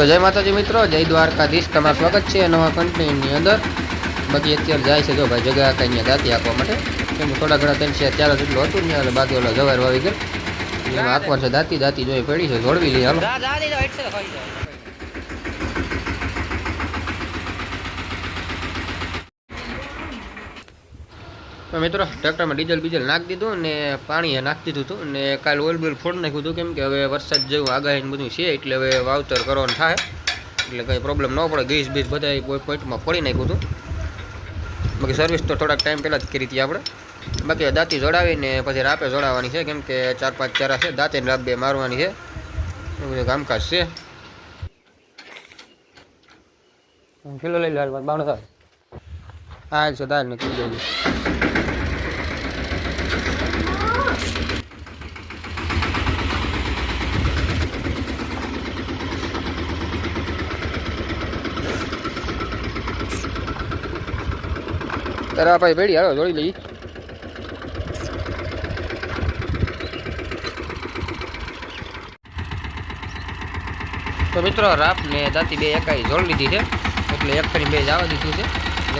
તો જય માતાજી મિત્રો, જય દ્વારકાધીશ. તમારું સ્વાગત છે નવા કન્ટેન્ટની અંદર. બાકી અત્યારે જાય છે જો ભાઈ જગા કઈ દાંતી આપવા માટે. એમ થોડા ઘણા ત્રણ છે ચાલો જેટલું હતું ને અને બાકી ઓલા જવાર વાવી ગયો એમાં આખવાર છે દાંતી દાંતી જોઈ પડી છે, જોડવી લઈ હાલો જા જા દે હેડ છે ખાઈ જાય તો મિત્રો, ટ્રેક્ટરમાં ડીઝલ બીજલ નાખી દીધું ને પાણી એ નાખી દીધું હતું ને કાલે ઓઇલ બિલ ફોડ નાખ્યું હતું, કેમ કે હવે વરસાદ જેવું આગાહી બધું છે, એટલે હવે વાવતર કરવાનું થાય. એટલે કંઈ પ્રોબ્લેમ ન પડે, ગેસ બીસ બધા કોઈ પોઈન્ટમાં ફોડી નાખ્યું હતું. બાકી સર્વિસ તો થોડાક ટાઈમ પહેલાં જ કરી હતી આપણે. બાકી દાંતી જોડાવીને પછી રાપે જોડાવાની છે, કેમ કે ચાર પાંચ ચારા છે દાંતે ને રાપ બે મારવાની છે. એવું બધું કામકાજ છે. કિલો લઈ લો બાવણ થાય હા છે દાળ ને તારા ભાઈ ભેડી હાલો, જોડી લઈ. તો મિત્રો, રાપ ને દાંતી બે એકાઈ જોડી લીધી છે. એટલે એક ફરી બે જવા દીધું છે.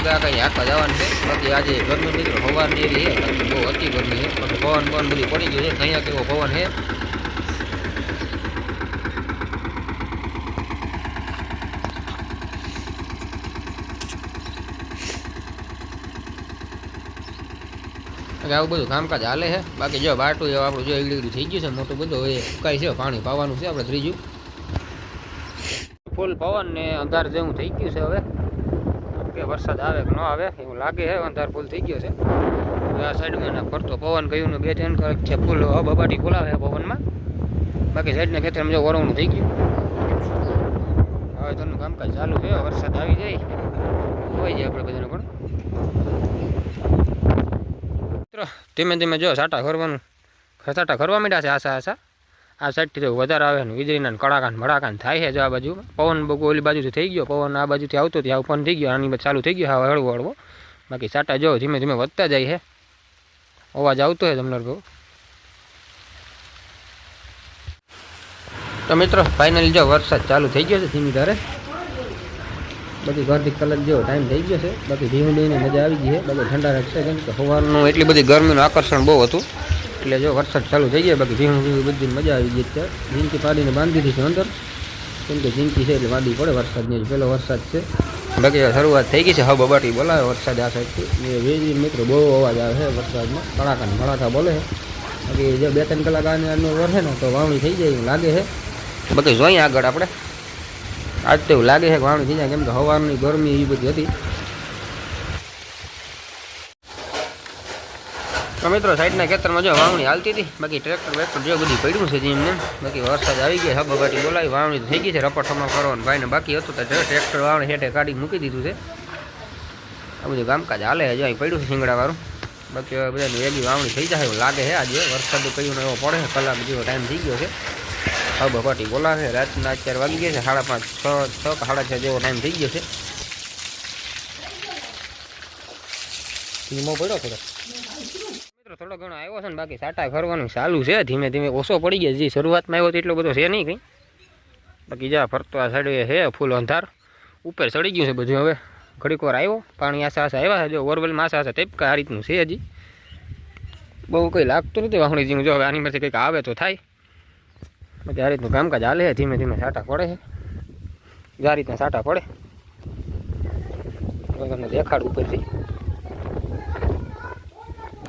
લગા કઈ આખા જવાનું છે. બાકી આજે ગરમી મિત્રો હવાની એવી છે. બહુ અતિ ગરમી છે. પણ પવન પવન બધી પડી ગયું છે. અહીંયા કેવો પવન છે? એટલે આવું બધું કામકાજ હાલે છે. બાકી જો બાટું એવું આપણું જો એગડી થઈ ગયું છે મોટું બધું એ સુકાય છે, પાણી પાવાનું છે આપણે ત્રીજું. ફૂલ પવન ને અંધાર જેવું થઈ ગયું છે હવે. કે વરસાદ આવે કે ન આવે, એવું લાગે છે, અંધાર ફૂલ થઈ ગયો છે. આ સાઈડમાં ફરતો પવન ગયું ને બે ત્રણ કલાક છે, ફૂલ બબાટી ફૂલાવે પવનમાં. બાકી સાઈડને ખેતરમાં જો વરવણું થઈ ગયું. હવે તનું કામકાજ ચાલુ છે, વરસાદ આવી જાય. હોય જાય આપણે બધાને પણ. મિત્રો ધીમે ધીમે જો સાટા ખરવાનું, સાટા ખરવા માંડ્યા છે આશા આશા. આ સાઈડથી તો વધારે આવે ને વીજળીના કડાકા ભડાકા થાય છે જો આ બાજુ. પવન બગુ ઓલી બાજુથી થઈ ગયો, પવન આ બાજુથી આવતો ત્યાં પવન થઈ ગયો, આની બાજુ ચાલુ થઈ ગયો હા હળવો હળવો. બાકી સાટા જો ધીમે ધીમે વધતા જાય છે. અવાજ આવતો હોય તમને બહુ. તો મિત્રો ફાઇનલી જો વરસાદ ચાલુ થઈ ગયો છે ધીમી ધારે. બધી અડધી કલાક જેવો ટાઈમ થઈ ગયો છે. બાકી ધીમે ધીમે મજા આવી ગઈ છે. બાકી ઠંડા રાખશે કેમ કે સવારનું એટલી બધી ગરમીનું આકર્ષણ બહુ હતું. એટલે જો વરસાદ ચાલુ થઈ ગયો, બાકી ધીમે ધીમે બધી મજા આવી ગઈ છે. જીંકી પાડીને બાંધી દીધી છે અંદર. કેમ કે જીંકી છે એટલે વાંધી પડે વરસાદની પહેલો વરસાદ છે. બાકી શરૂઆત થઈ ગઈ છે. હબ બબાટી બોલાવે વરસાદ આ સાઈડથી ને વીજળી મિત્રો બહુ અવાજ આવે છે વરસાદમાં. કળાકાને ભડાકા બોલે છે. બાકી જો બે ત્રણ કલાક આને આનો વરસે ને, તો વાવણી થઈ જાય એવું લાગે છે. બાકી જોઈએ આગળ આપણે. આજ તો એવું લાગે છે કે વાવણી થઈ જાય. કેમ કે હવાની ગરમી એ બધી હતી. તો મિત્રો, સાઈડના ખેતરમાં જો વાવણી હાલતી હતી. બાકી ટ્રેક્ટર વેક્ટર જો બધી પડ્યું છે જેમ ને બાકી વરસાદ આવી ગયો હબાબાટી બોલાવી, વાવણી થઈ ગઈ છે. રપટમાં કરવાનું. ભાઈને બાકી હતું તો ટ્રેક્ટર વાવણી હેઠે કાઢી મૂકી દીધું છે. આ બધું કામકાજ હાલે હજુ અહીં પડ્યું છે શિંગડાવાળું. બાકી હવે બધાની વેગી વાવણી થઈ જાય એવું લાગે છે. આજે વરસાદ કયું એવો પડે. કલાક જેવો ટાઈમ થઈ ગયો છે. હબાબાટી બોલાવે, રાતના અત્યારે વાગી ગયા છે, સાડા પાંચ, છ છ કે સાડા છ જેવો ટાઈમ થઈ ગયો છે. ધીમો પડ્યો થોડો મિત્રો, થોડો ઘણો આવ્યો છે ને, બાકી સાટા ફરવાનું ચાલુ છે. ધીમે ધીમે ઓછો પડી ગયો જે શરૂઆતમાં આવ્યો તો એટલો બધો છે નહીં કંઈ. બાકી જા, ફરતો આ સાઈડ છે, ફૂલ અંધાર. ઉપર ચડી ગયું છે બધું હવે. ઘડીક વાર આવ્યો. પાણી આશા આસા આવ્યા છે. જો ઓરવેલમાં આશા આસા ટેપકા આ રીતનું છે હજી. બહુ કંઈ લાગતું નથી વાહણી જીવું જો હવે આની માંથી કંઈક આવે તો થાય. બાકી આ રીતનું કામકાજ હાલે છે, ધીમે ધીમે સાટા પડે છે. આ રીતના સાટા પડે. તો તમને દેખાડ ઉપરથી.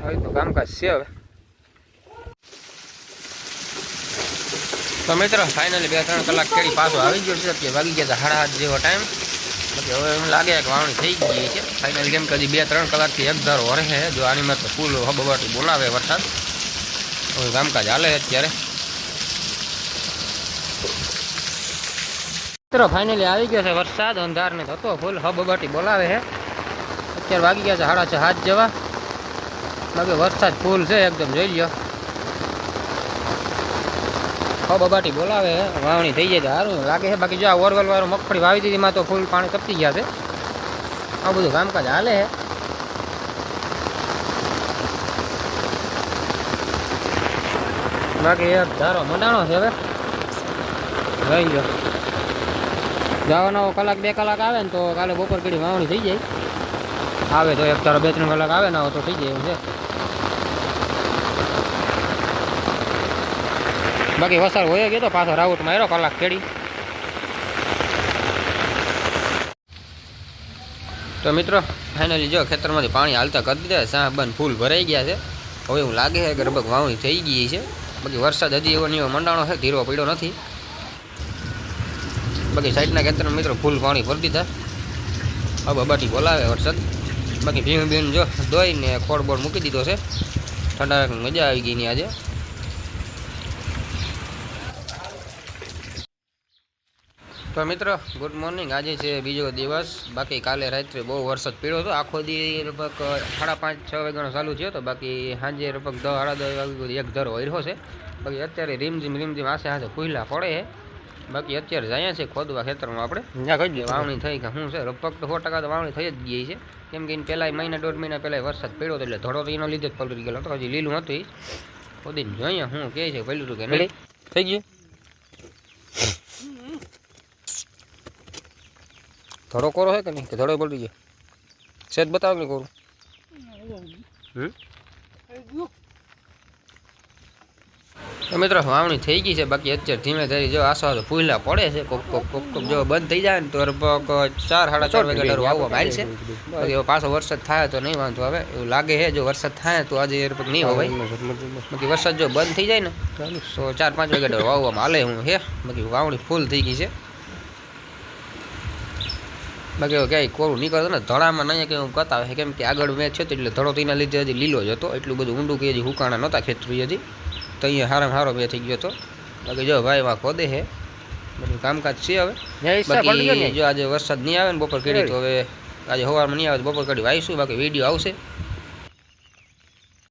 આ રીતનું કામકાજ છે હવે. તો મિત્રો ફાઇનલી બે ત્રણ કલાક કેળી પાછો આવી ગયો છે. અત્યારે વાગી ગયા હતા સાડા આઠ જેવો ટાઈમ બાકી હવે એમ લાગે કે વાવણી થઈ ગઈ છે. ફાઇનલી કેમ કે હજી બે ત્રણ કલાકથી એક ધારો વરે છે. જો આની માં તો ફૂલ હબબાટી બોલાવે વરસાદ. હવે કામકાજ હાલે અત્યારે. મિત્રો ફાઇનલી આવી ગયો છે વરસાદ અંધાર ને થતો ફૂલ હબબાટી બોલાવે છે. અત્યારે વાગી ગયા છે સાડા છ, હાથ જેવા. બાકી વરસાદ ફૂલ છે, એકદમ જોઈ લ્યો. બબાટી બોલાવે છે, વાવણી થઈ જાય છે સારું લાગે છે. બાકી જો આ ઓરવેલ વાળું મગફળી વાવી દીધી માં તો ફૂલ પાણી તપતી ગયા છે. આ બધું કામકાજ હાલે છે. બાકી એક ધારો મંડાણો છે હવે. રહી ગયો જવાનો કલાક, બે કલાક આવે ને તો કાલે બપોર કડી વાવણી થઈ જાય. આવે તો એક તારો બે, ત્રણ કલાક આવે ને આવો તો થઈ જાય એવું છે. બાકી વસાર હોય ગયો તો પાછો રાઉટ માર્યો કલાક ખેડી. તો મિત્રો ફાઇનલી જો ખેતરમાંથી પાણી હાલતા કરી દીધા સાહ બંધ ફૂલ ભરાઈ ગયા છે. હવે એવું લાગે છે કે લગભગ વાવણી થઈ ગઈ છે. બાકી વરસાદ હજી એવો ને એવો મંડાણો છે, ધીરો પડ્યો નથી. બાકી સાઈડના ખેતરમાં મિત્રો ફૂલ પાણી ભરી દીધા. હવે બબાટી બોલાવે વરસાદ. બાકી ભીમ ભીણ જો દોઈને ખોડ બોડ મૂકી દીધો છે. ઠંડા મજા આવી ગઈ ની આજે. તો મિત્રો ગુડ મોર્નિંગ આજે છે બીજો દિવસ. બાકી કાલે રાત્રે બહુ વરસાદ પીડ્યો હતો. આખો દી લગભગ સાડા પાંચ, છ વાગ્યાનો ચાલુ થયો હતો. બાકી સાંજે લગભગ દસ સાડા દસ વાગ્યા એક ધરો વર્યો છે. બાકી અત્યારે રીમઝીમ રીમઝીમ આસે આસે ખુલ્લા પડે છે. બાકી અત્યારે જાય છે ખોદવા ખેતરમાં આપણે. ત્યાં કહી દઈએ વાવણી થઈ કે શું છે લગભગ તો સો ટકા તો વાવણી થઈ જ ગઈ છે. કેમ કે એને પહેલાં મહિના દોઢ મહિના પહેલાં વરસાદ પડ્યો હતો એટલે ધડો તો એનો લીધે જ પલટી ગયેલો હતો. હજી લીલું હતું. ખોદીને જોઈએ શું કહે છે પહેલું કે નહીં. થઈ ગયું? ધડો કોરો છે કે નહીં? કે ધડો પલટી ગયો? સેજ બતાવો ને કોરું? હમ? તો મિત્રો વાવણી થઈ ગઈ છે. બાકી અત્યારે ધીમે ધીમે જો આસો આસો ફૂલા પડે છે. કોક કોક કોક કોક જો બંધ થઈ જાય ને તો લગભગ ચાર સાડા ચાર વાગે ડર વાવવા બહાર છે. બાકી પાછો વરસાદ થાય તો નહીં વાંધો આવે. એવું લાગે છે જો વરસાદ થાય તો આજે લગભગ નહીં હોય બાકી વરસાદ જો બંધ થઈ જાય ને તો ચાર પાંચ વાગે ડર વાવવામાં હાલે હું હે. બાકી વાવણી ફૂલ થઈ ગઈ છે. બાકી ક્યાંય કોરું નીકળતો ને ધડામાં નહીં કે હું કતાવે છે કેમ કે આગળ મેચ છે એટલે ધડો તેના લીધે હજી લીલો જ હતો. એટલું બધું ઊંડું કે હજી હુકાણા નહોતા ખેતરી હજી. તો અહીંયા હારામાં હારો બે થઈ ગયો હતો બાકી જો ભાઈ એમાં ખોદે છે. બધું કામકાજ છે હવે. બાકી જો આજે વરસાદ નહીં આવે ને બપોર કરી તો હવે આજે સવારમાં નહીં આવે તો બપોર કરી વાવીશું બાકી વીડિયો આવશે.